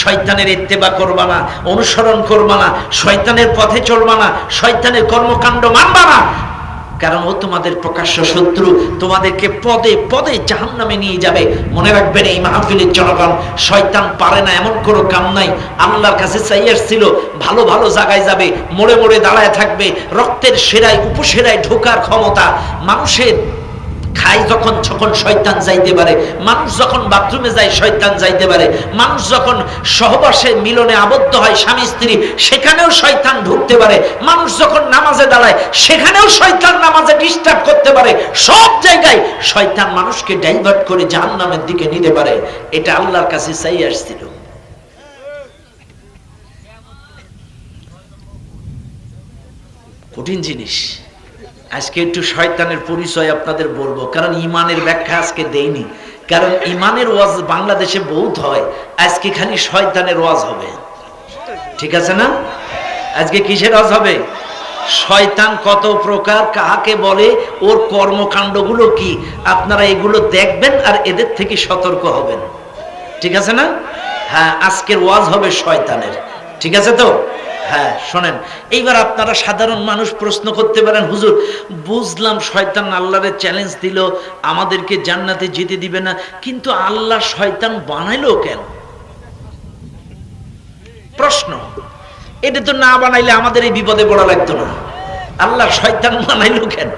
শয়তানের ইত্তেবা করবা না, অনুসরণ করবা না, শয়তানের পথে চলবা না, শয়তানের কর্মকাণ্ড মানবা না। কারণ ও তোমাদের প্রকাশ্য শত্রু, তোমাদেরকে পদে পদে জাহান নামে নিয়ে যাবে। মনে রাখবেন এই মাহফিলের জনগণ, শয়তান পারে না এমন কোনো কাম নাই। আল্লাহর কাছে আসছিল, ভালো ভালো জায়গায় যাবে, মোড়ে মোড়ে দাঁড়ায় থাকবে, রক্তের সেরায়, উপসেরায় ঢোকার ক্ষমতা। মানুষের খায় যখন যখন শয়তান যাইতে পারে, মানুষ যখন বাথরুমে যায়, শয়তান যাইতে পারে। মানুষ যখন সহবাসে মিলনে আবদ্ধ হয়, স্বামী, স্ত্রী, সেখানেও শয়তান ঢুকতে পারে। মানুষ যখন নামাজে দাঁড়ায়, সেখানেও শয়তান নামাজে ডিস্টার্ব করতে পারে। সব জায়গায় শয়তান মানুষকে ডাইভার্ট করে জাহান নামের দিকে নিতে পারে। এটা আল্লাহর কাছে চাই আসছিল। কঠিন জিনিস। আজকে একটু শয়তানের পরিচয় আপনাদের বলব। কারণ ইমানের ব্যাখ্যা আজকে দেইনি। কারণ ইমানের ওয়াজ বাংলাদেশে বহুত হয়। আজকে খালি শয়তানের ওয়াজ হবে। ঠিক আছে না? আজকে কিসের ওয়াজ হবে? শয়তান কত প্রকার কাহাকে বলে, ওর কর্মকাণ্ডগুলো কি? আপনারা এগুলো দেখবেন আর এদের থেকে সতর্ক হবেন। ঠিক আছে না? হ্যাঁ আজকের ওয়াজ হবে শয়তানের। ঠিক আছে তো? হ্যাঁ শোনেন, এইবার আপনারা সাধারণ মানুষ প্রশ্ন করতে পারেন, হুজুর, বুঝলাম শয়তান আল্লাহরে চ্যালেঞ্জ দিল, আমাদেরকে জান্নাতে যেতে দিবে না, কিন্তু আল্লাহ শয়তান বানাইলো কেন? প্রশ্ন, এটা তো না বানাইলে আমাদের এই বিপদে বড় লাগতো না। আল্লাহ শয়তান বানাইলো কেন?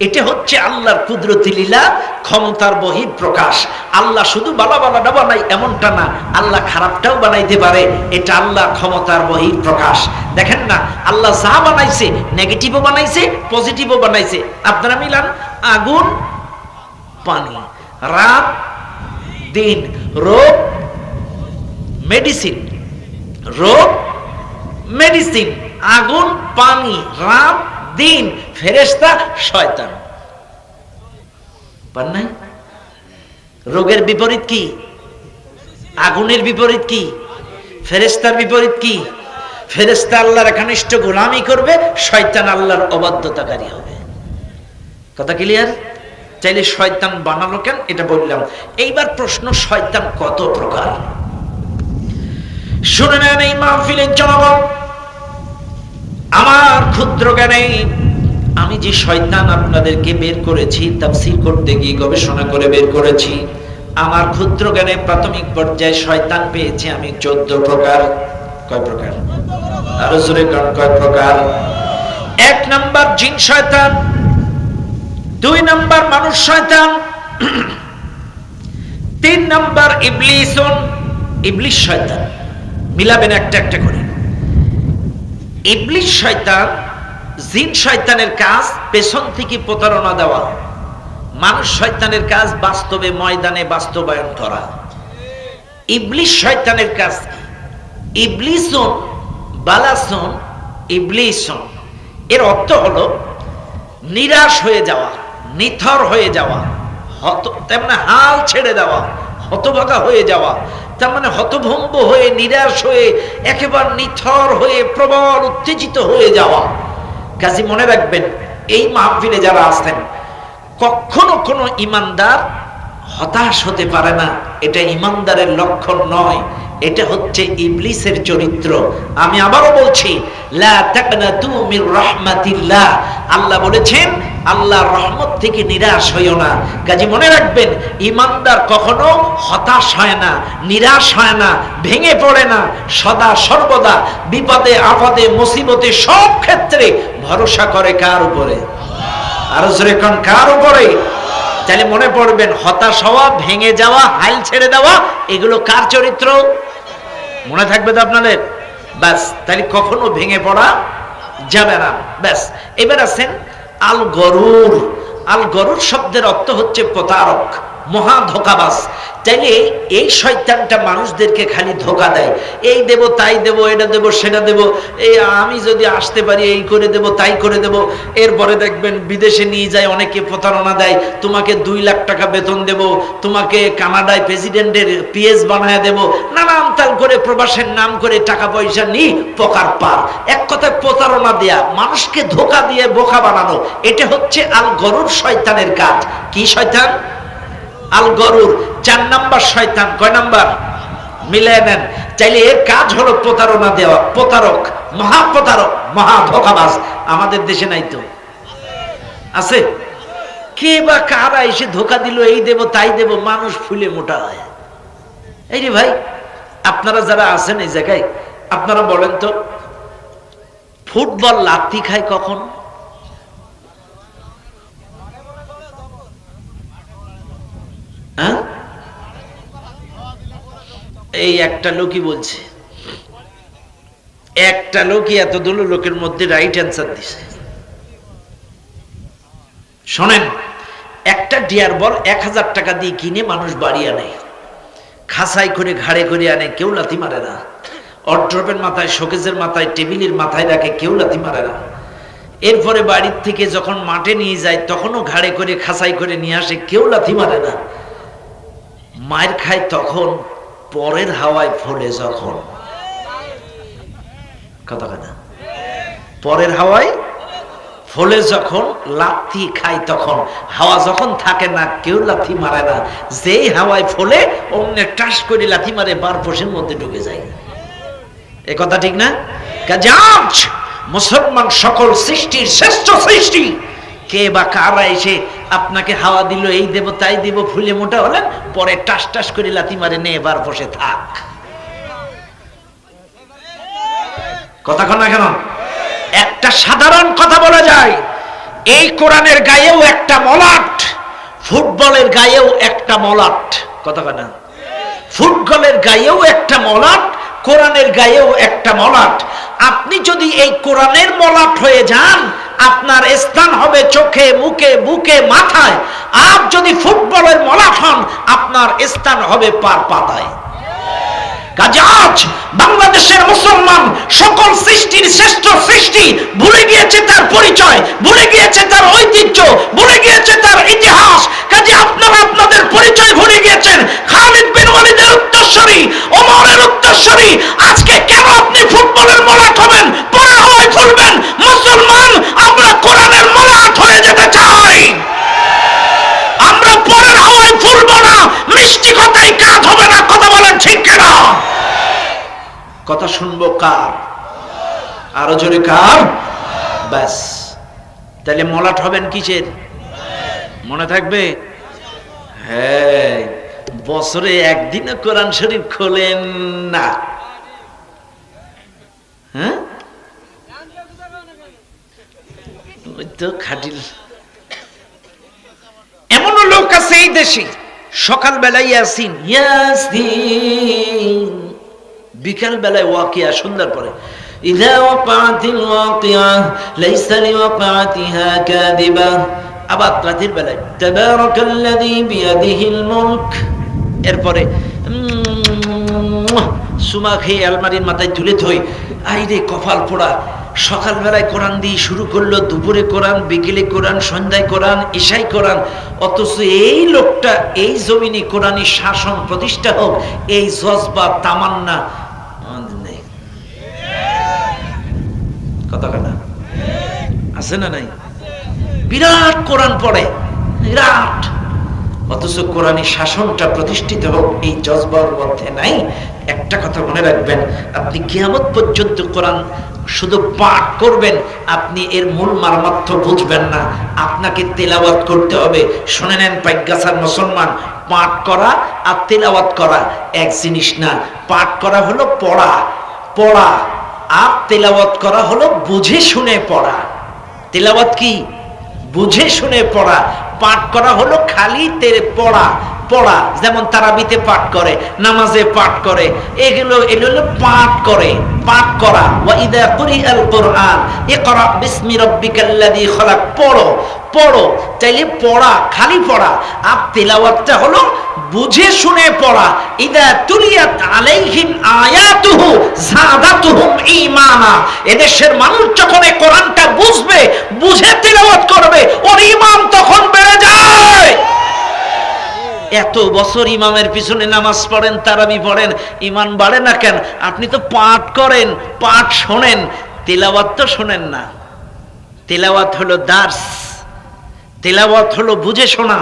এটা হচ্ছে আল্লাহর কুদরতি লীলা, ক্ষমতার বহির প্রকাশ আল্লাহ শুধু বালা বালাটা বানাই এমনটা না, আল্লাহ খারাপটাও বানাইতে পারে। এটা আল্লাহ ক্ষমতার বহির প্রকাশ দেখেন না, আল্লাহ যা বানাইছে, নেগেটিভও বানাইছে, পজিটিভও বানাইছে। আপনারা মিলান, আগুন, পানি। রাত, দিন। রোগ, মেডিসিন। রোগ, মেডিসিন। আগুন, পানি। রাত, দিন। ফেরেস্তা শয়তান। পান নাই? রোগের বিপরীত কি? আগুনের বিপরীত কি? ফেরেস্তার বিপরীত কি? ফেরেস্তা আল্লাহর একনিষ্ঠ গোলামি করবে, শয়তান আল্লাহর অবাধ্যতাকারী হবে। কথা ক্লিয়ার চাইলে শয়তান বানালো কেন? এটা বললাম। এইবার প্রশ্ন, শয়তান কত প্রকার? শুনে নেন এই মাহফিলের জনগণ। আমার ক্ষুদ্র জ্ঞানে যে শয়তান আপনাদেরকে বের করেছি, তাফসীর করতে গিয়ে গবেষণা করে বের করেছি, আমার ক্ষুদ্র জ্ঞানে প্রাথমিক পর্যায়ে শয়তান পেয়েছি আমি চোদ্দ প্রকার। কয় প্রকার? আরও জোরে কয় প্রকার? এক নাম্বার জিন শয়তান, দুই নাম্বার মানুষ শয়তান, তিন নাম্বার ইবলিসুন ইবলিশ শয়তান। মিলাবেন একটা একটা করে। ইবলিশ শয়তান জিন শয়তানের কাজ পেছন থেকে প্রতারণা দেওয়া। মানুষ শয়তানের কাজ বাস্তবে ময়দানে বাস্তবায়ন করা। ইবলিশ শয়তানের কাজ? ইবলিসুন, বালাসুন, ইবলিসুন। এর অর্থ হলো নিরাশ হয়ে যাওয়া, নিথর হয়ে যাওয়া, হত তেমন হাল ছেড়ে দেওয়া, হতভাগা হয়ে যাওয়া, তার মানে হতভম্ব হয়ে, নিরাশ হয়ে, একেবারে নিথর হয়ে, প্রবল উত্তেজিত হয়ে যাওয়া। কাজী মনে রাখবেন, এই মাহফিলে যারা আছেন, কখনো কোনো ইমানদার হতাশ হতে পারে না। এটা ইমানদারের লক্ষণ নয়। এটা হচ্ছে ইবলিসের চরিত্র। আমি আবারও বলছি আল্লাহ বলেছেন, আল্লাহর রহমত থেকে নিরাশ হইও না। কাজে মনে রাখবেন, ইমানদার কখনো হতাশ হয় না, নিরাশ হয় না, ভেঙে পড়ে না। সদা সর্বদা বিপদে, আপদে, মুসিবতে সব ক্ষেত্রে ভরসা করে কার উপরে? আরও জোরে কার উপরে? তাহলে মনে পড়বেন, হতাশ হওয়া, ভেঙে যাওয়া, হাল ছেড়ে দেওয়া, এগুলো কার চরিত্র? মনে থাকবে তো আপনাদের? ব্যাস, তাহলে কখনো ভেঙে পড়া যাবে না। ব্যাস, এবার আছেন আল গরুর। আল গরুর শব্দের অর্থ হচ্ছে প্রতারক, মহা ধোকাবাজ। তাইলে এই শয়তানটা মানুষদেরকে খালি ধোকা দেয়। এই দেব, তাই দেব, এটা দেব, সেটা দেব, এই আমি যদি আসতে পারি, এই করে দেব, তাই করে দেব। এরপরে দেখবেন বিদেশে নিয়ে যায়, অনেকে প্রতারণা দেয়, তোমাকে দুই লাখ টাকা বেতন দেব, তোমাকে কানাডায় প্রেসিডেন্টের পিএস বানায় দেব, নানান তাল করে প্রবাসের নাম করে টাকা পয়সা নি, পকার পার এক কথায় প্রতারণা দেয়া, মানুষকে ধোকা দিয়ে বোকা বানানো, এটা হচ্ছে আল গরুর শয়তানের কাজ। কি শয়তান? আল গরুর। চার নাম্বার শয়তান, কয় নাম্বার? মিলিয়ে নেন। চাইলে এর কাজ হলো প্রতারণা দেওয়া, প্রতারক মহা প্রতারক মহা আমাদের দেশে নাই তো। আছে? কে বা কারা এসে ধোকা দিল, এই দেব, তাই দেব, মানুষ ফুলে মোটা হয়। এই রে ভাই, আপনারা যারা আছেন এই জায়গায়, আপনারা বলেন তো, ফুটবল লাত্তি খায় কখন? হ্যাঁ? এই একটা লোকই বলছে। একটা লোকই এতগুলো লোকের মধ্যে রাইট অ্যান্সার দিছে। শোনেন, একটা ডিয়ার বল এক হাজার টাকা দিয়ে কিনে মানুষ বাড়ি আনে। খাসাই করে, ঘাড়ে করে আনে, কেউ লাথি মারে না। অড্রপের মাথায়, শোকেজের মাথায়, টেবিলের মাথায় রাখে, কেউ লাথি মারে না। এরপরে বাড়ির থেকে যখন মাঠে নিয়ে যায়, তখনও ঘাড়ে করে, খাসাই করে নিয়ে আসে, কেউ লাথি মারে না। মায়ের খায় তখন পরের হাওয়ায় ফলে যখন। কথা কথা পরের হাওয়ায় ফলে যখন, লাথি খায় তখন। হাওয়া যখন থাকে না, কেউ লাথি মারে না। যেই হাওয়ায় ফলে অন্য টাস করে লাথি মারে বার পোষের মধ্যে ঢুকে যায়। এ কথা ঠিক না? মুসলমান সকল সৃষ্টির শ্রেষ্ঠ সৃষ্টি, কে বা কারা এসে আপনাকে হাওয়া দিল, এই দেব, তাই দেব, ফুলে মোটা হলেন, পরে টাস টাস করে লাথি মারে, নে, এবার বসে থাক। কথা না কেন? একটা সাধারণ কথা বলা যায়, এই কোরআনের গায়েও একটা মলাট, ফুটবলের গায়েও একটা মলাট। কথা না? ফুটবলের গায়েও একটা মলাট, কোরআনের গায়েও একটা মলাট। আপনি যদি এই কোরআনের মলাট হয়ে যান আপনার স্থান হবে চোখে, মুখে, বুকে, মাথায়। আর যদি ফুটবলের মলাট হন আপনার স্থান হবে পার পাতায়। কাজে আজ বাংলাদেশের মুসলমান সকল সৃষ্টির শ্রেষ্ঠ সৃষ্টি ভুলে গিয়েছে তার পরিচয় ভুলে গিয়েছে তার ঐতিহ্য ভুলে গিয়েছে তার ইতিহাস কাজে আপনারা আপনাদের পরিচয় ভুলে গিয়েছেন খালিদ বিন ওয়ালিদের উত্তরসূরি ওমরের উত্তরসূরি আজকে কেন আপনি ফুটবলের মলাট হবেন পরে হয় ফুলবেন মুসলমান আমরা কোরআনের মলাট হয়ে যেতে চাই আমরা পরের হাওয়ায় ফুলবো কাজ হবে না, কথা বলেন ঠিক কথা শুনব কার? আরও জোরে কার? ব্যাস। তাহলে মলাট হবেন কিসের? মনে থাকবে? হ্যাঁ বছরে একদিনও কোরআন শরীফ খোলেন না। হ্যাঁ? তো খাটিল। এমনও লোক আছে এই দেশে। সকাল বেলায় ইয়াসিন ইয়াসিন। বিকাল বেলায় ওয়াকিয়া, সন্ধ্যার পরে। ইদা ওয়াকাতিল ওয়াকিয়া, লাইসা লিওয়াকাতিহা কাযিবা। আবার রাতের বেলায়, তাবারাকাল্লাযী বিয়াদিহিল মুলক। এরপরে সুমা খেয়ে আলমারির মাথায় তুলে থই আইরে কপাল পোড়া। সকালবেলায় কোরআন দিয়ে শুরু করল, দুপুরে কোরআন, বিকেলে কোরআন, সন্ধ্যায় কোরআন ঈশাই কোরআন, অথচ এই লোকটা, এই জমিনে কোরআনী শাসন প্রতিষ্ঠা হোক, এই জজবা তামান্না কথা কথা আছে না নাই? বিরাট কোরআন পড়ে, বিরাট। অথচ কোরআনী শাসনটা প্রতিষ্ঠিত হোক, এই জজবার মধ্যে নাই। একটা কথা মনে রাখবেন, আপনি কিয়ামত পর্যন্ত কোরআন শুধু পাঠ করবেন, আপনি এর মূল মারমাত্র বুঝবেন না। আপনাকে তেলাওয়াত করতে হবে। শুনে নেন পাইগাছার মুসলমান, পাঠ করা আর তেলাওয়াত করা এক জিনিস না। পাঠ করা হলো পড়া। পড়া আর তেলাওয়াত করা হলো বুঝে শুনে পড়া। তেলাওয়াত কি? বুঝে শুনে পড়া। পাঠ করা হলো খালি তেরে পড়া। পড়া, যেমন তারাবিতে পাঠ করে, নামাজে পাঠ করে, এগুলো এগুলো পাঠ করে। পাঠ করা। ওয়া ইদা কুরিআল কুরআন, ইকরা বিসমি পড়ো পড়ো। পড়া, খালি পড়া। আর তেলাওয়াতটা হলো বুঝে শুনে পড়া। ইদা তুলিয়াত আলাইহিম আয়াতুহু জাদাতুহুম ঈমানা। এদেশের মানুষ যখন এই কোরআনটা বুঝবে, বুঝে তেলাওয়াত করবে, ওর ঈমান তখন বেড়ে যায়। এত বছর ইমামের পিছনে নামাজ পড়েন, তারাবি পড়েন, ইমান বাড়ে না কেন? আপনি তো পাঠ করেন, পাঠ শোনেন, তেলাওয়াত তো শোনেন না। তেলাওয়াত হলো দার্স, তেলাওয়াত হলো বুঝে শোনা,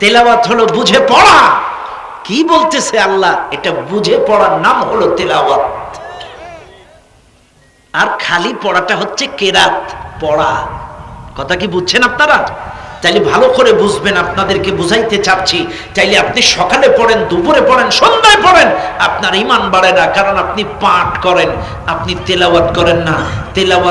তেলাওয়াত হলো বুঝে পড়া। কি বলতেছে আল্লাহ? এটা বুঝে পড়ার নাম হলো তেলাওয়াত। আর খালি পড়াটা হচ্ছে কেরাত, পড়া। কথা কি বুঝছেন আপনারা? তাইলে ভালো করে বুঝবেন, আপনাদেরকে বুঝাইতে চাচ্ছি। তাইলে আপনি সকালে পড়েন, দুপুরে পড়েন, সন্ধ্যায় পড়েন, আপনার ইমান বাড়ে না, কারণ আপনি পাঠ করেন, আপনি তেলাওয়াত করেন না। তেলাওয়াত